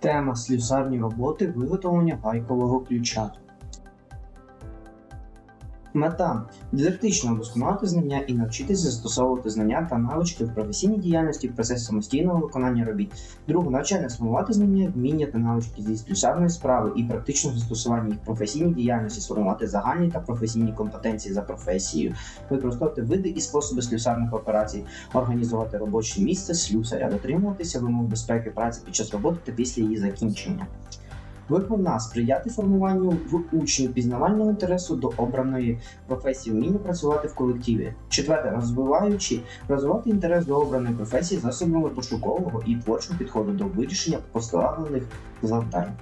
Тема слюсарні роботи виготовлення гайкового ключа. Мета дидактично вдосконалити знання і навчитися застосовувати знання та навички в професійній діяльності в процесі самостійного виконання робіт. Друге, навчання сформувати знання, вміння та навички зі слюсарної справи і практичного застосування їх професійній діяльності, сформувати загальні та професійні компетенції за професією, використовувати види і способи слюсарних операцій, організувати робоче місце слюсаря, дотримуватися вимог безпеки праці під час роботи та після її закінчення. Виховна сприяти формуванню в учнів пізнавального інтересу до обраної професії, вміння працювати в колективі. Четверте, розвиваючи, розвивати інтерес до обраної професії засобами пошукового і творчого підходу до вирішення поставлених завдань.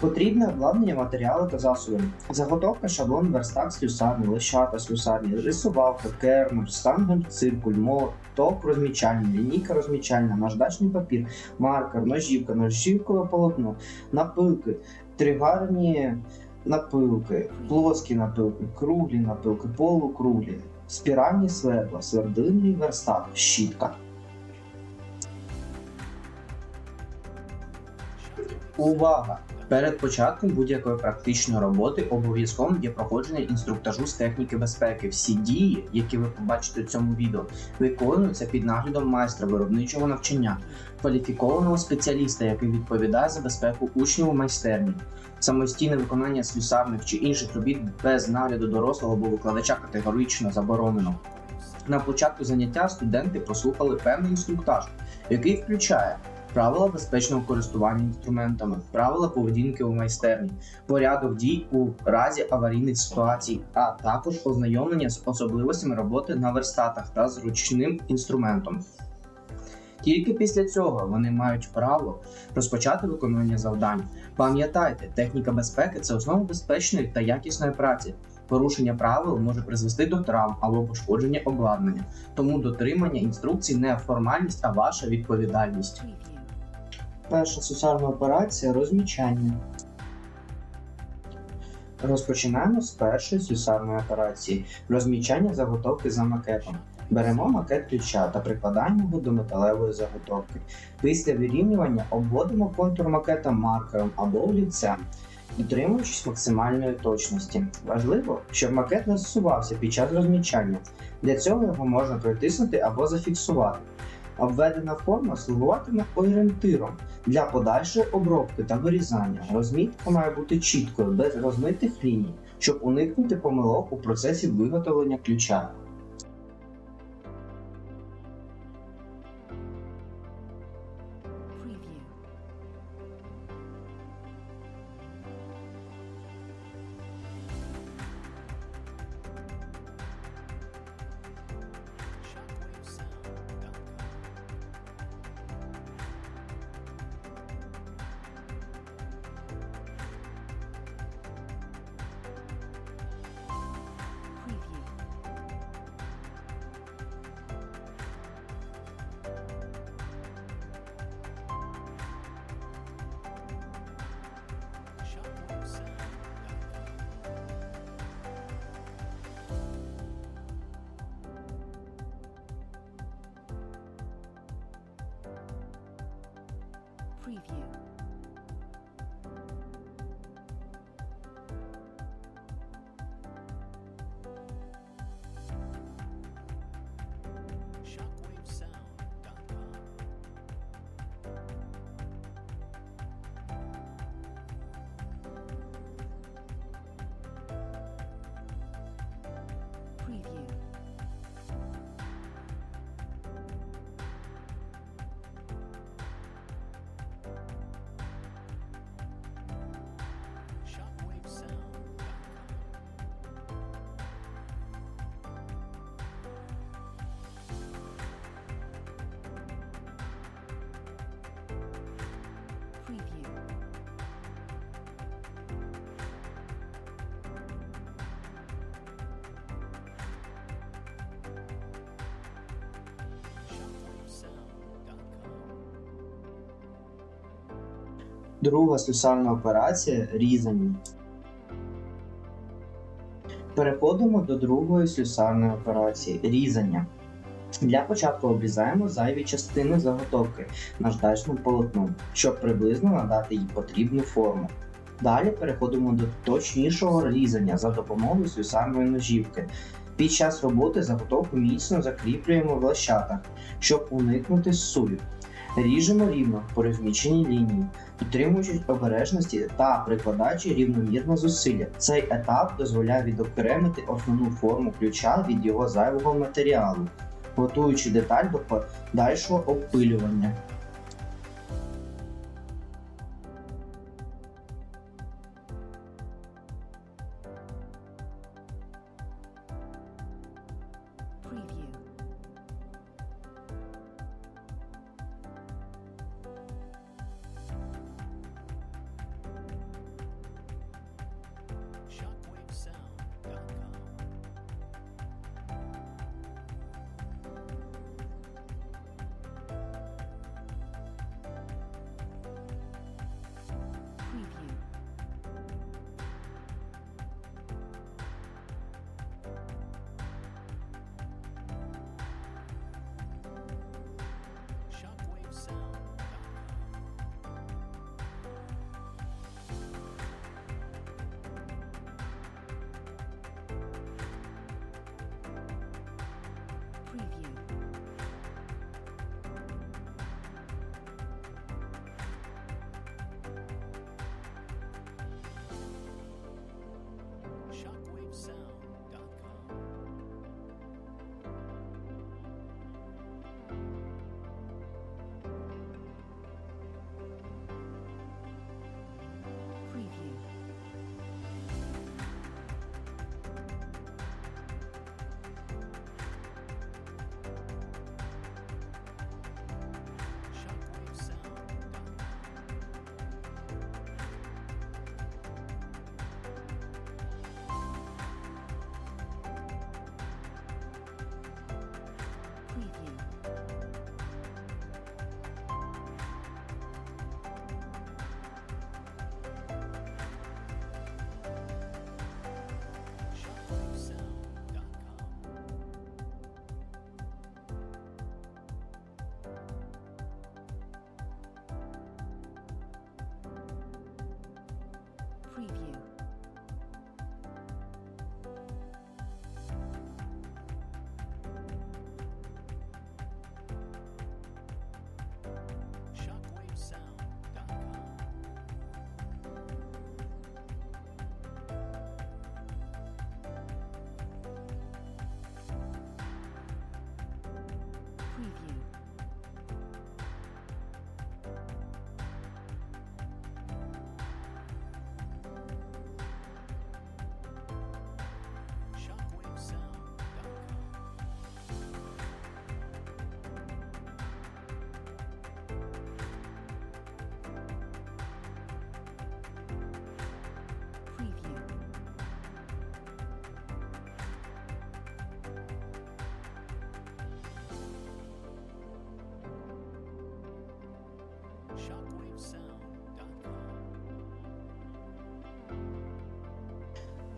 Потрібне обладнання, матеріали та засоби. Заготовка, шаблон, верстак, слюсарний, лещата, слюсарні, рисувалка, кернер, стангель, циркуль, молоток розмічальний, лінійка розмічальна, наждачний папір, маркер, ножівка, ножівкове полотно, напилки, тригарні напилки, плоскі напилки, круглі напилки, полукруглі, спіральні свердла, свердильний верстат, щітка. Увага! Перед початком будь-якої практичної роботи обов'язковим є проходження інструктажу з техніки безпеки. Всі дії, які ви побачите в цьому відео, виконуються під наглядом майстра виробничого навчання, кваліфікованого спеціаліста, який відповідає за безпеку учнів у майстерні. Самостійне виконання слюсарних чи інших робіт без нагляду дорослого або викладача категорично заборонено. На початку заняття студенти прослухали певний інструктаж, який включає правила безпечного користування інструментами, правила поведінки у майстерні, порядок дій у разі аварійних ситуацій, а також ознайомлення з особливостями роботи на верстатах та зручним інструментом. Тільки після цього вони мають право розпочати виконання завдань. Пам'ятайте, техніка безпеки це основа безпечної та якісної праці. Порушення правил може призвести до травм або пошкодження обладнання, тому дотримання інструкцій не формальність, а ваша відповідальність. Перша сусарна операція розмічання. Розпочинаємо з першої сюсарної операції розмічання заготовки за макетом. Беремо макет ключа та прикладаємо його до металевої заготовки. Після вирівнювання обводимо контур макета маркером або олівцем, дотримуючись максимальної точності. Важливо, щоб макет не зсувався під час розмічання. Для цього його можна притиснути або зафіксувати. Обведена форма слугуватиме орієнтиром для подальшої обробки та вирізання. Розмітка має бути чіткою, без розмитих ліній, щоб уникнути помилок у процесі виготовлення ключа. Preview. Друга слюсарна операція різання. Переходимо до другої слюсарної операції різання. Для початку обрізаємо зайві частини заготовки наждачним полотном, щоб приблизно надати їй потрібну форму. Далі переходимо до точнішого різання за допомогою слюсарної ножівки. Під час роботи заготовку міцно закріплюємо в лещатах, щоб уникнути ссулів. Ріжемо рівно по розміченій лінії, підтримуючи обережності та прикладаючи рівномірне зусилля. Цей етап дозволяє відокремити основну форму ключа від його зайвого матеріалу, готуючи деталь до подальшого обпилювання.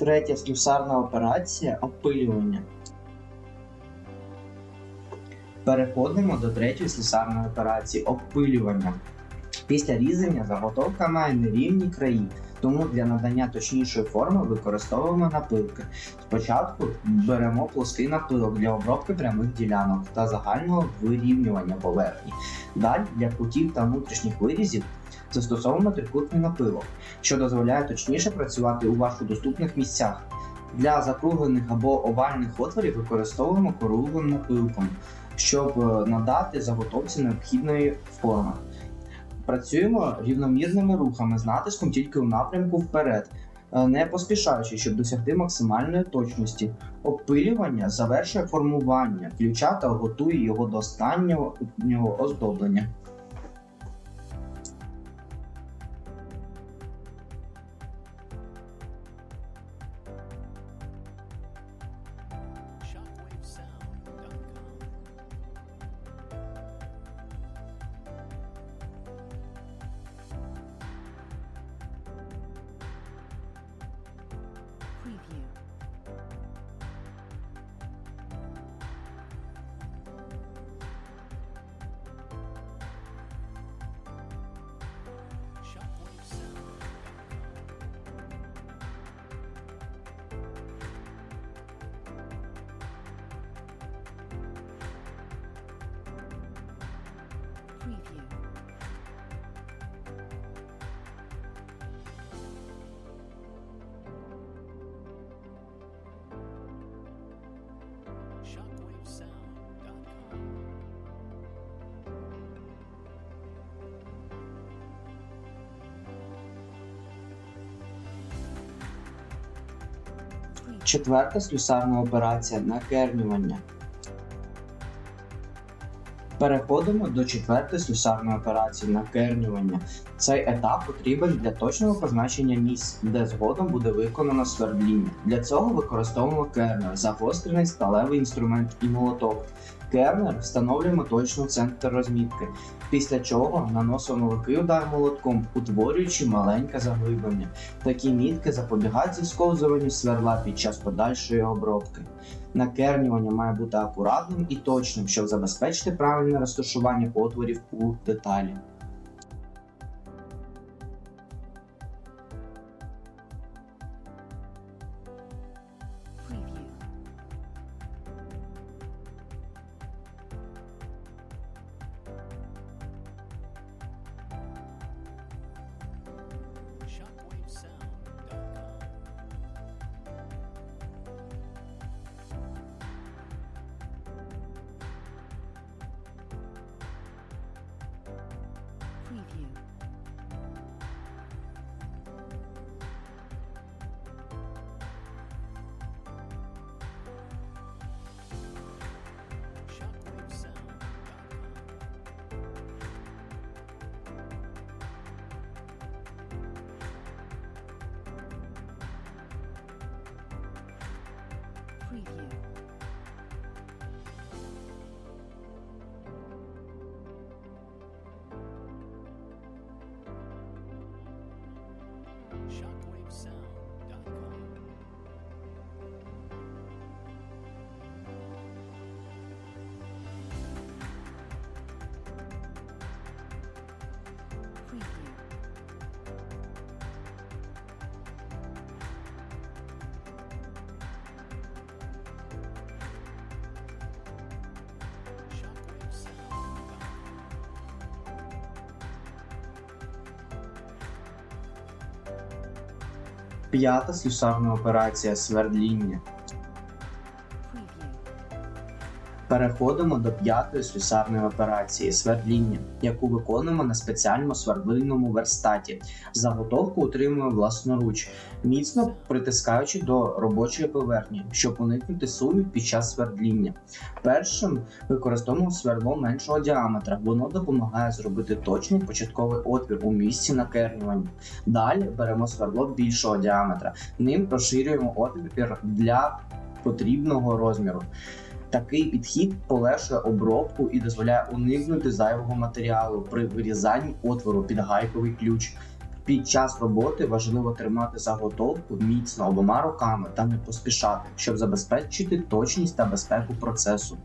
Третя слюсарна операція опилювання. Переходимо до третьої слюсарної операції опилювання. Після різання заготовка має нерівні краї, тому для надання точнішої форми використовуємо напилки. Спочатку беремо плоский напилок для обробки прямих ділянок та загального вирівнювання поверхні. Далі для кутів та внутрішніх вирізів застосовуємо трикутний напилок що дозволяє точніше працювати у важкодоступних місцях. Для закруглених або овальних отворів використовуємо круглим напилком, щоб е, надати заготовці необхідної форми. Працюємо рівномірними рухами з натиском тільки у напрямку вперед, е, не поспішаючи, щоб досягти максимальної точності. Опилювання завершує формування ключа та готує його до останнього оздоблення. Четверта слюсарна операція накернювання. Переходимо до четвертої слюсарної операції накернювання. Цей етап потрібен для точного позначення місць, де згодом буде виконано свердління. Для цього використовуємо кернер, загострений сталевий інструмент і молоток. Кернер встановлюємо точно центр розмітки, після чого наносимо великий удар молотком, утворюючи маленьке заглиблення. Такі мітки запобігають зісковзуванню сверла під час подальшої обробки. Накернювання має бути акуратним і точним, щоб забезпечити правильне розташування отворів у деталі. П'ята слюсарна операція свердління. Переходимо до п'ятої слюсарної операції свердління, яку виконуємо на спеціальному свердлильному верстаті. Заготовку утримуємо власноруч, міцно притискаючи до робочої поверхні, щоб уникнути сумів під час свердління. Першим використовуємо сверло меншого діаметра, воно допомагає зробити точний початковий отвір у місці накернювання. Далі беремо сверло більшого діаметра, ним розширюємо отвір для потрібного розміру. Такий підхід полегшує обробку і дозволяє уникнути зайвого матеріалу при вирізанні отвору під гайковий ключ. Під час роботи важливо тримати заготовку міцно обома руками та не поспішати, щоб забезпечити точність та безпеку процесу.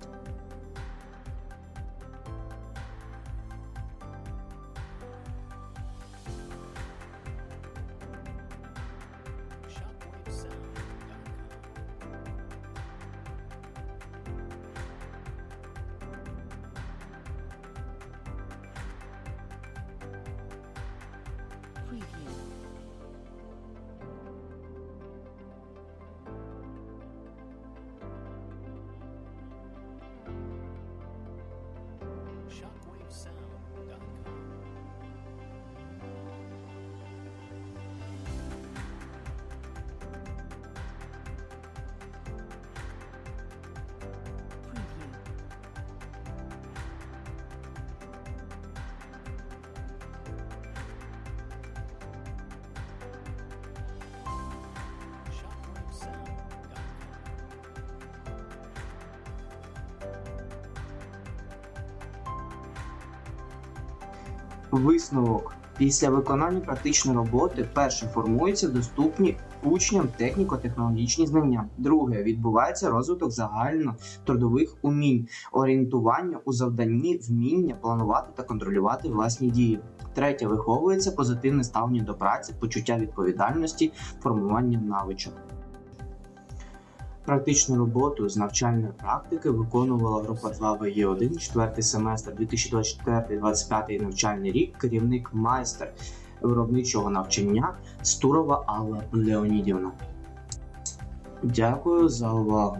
Висновок. Після виконання практичної роботи перше формуються доступні учням техніко-технологічні знання. Друге відбувається розвиток загально трудових умінь, орієнтування у завданні, вміння планувати та контролювати власні дії. Третє виховується позитивне ставлення до праці, почуття відповідальності, формування навичок. Практичну роботу з навчальної практики виконувала група 2 ВЄ1, четвертий семестр 2024-2025 навчальний рік, керівник майстер виробничого навчання Стурова Алла Леонідівна. Дякую за увагу.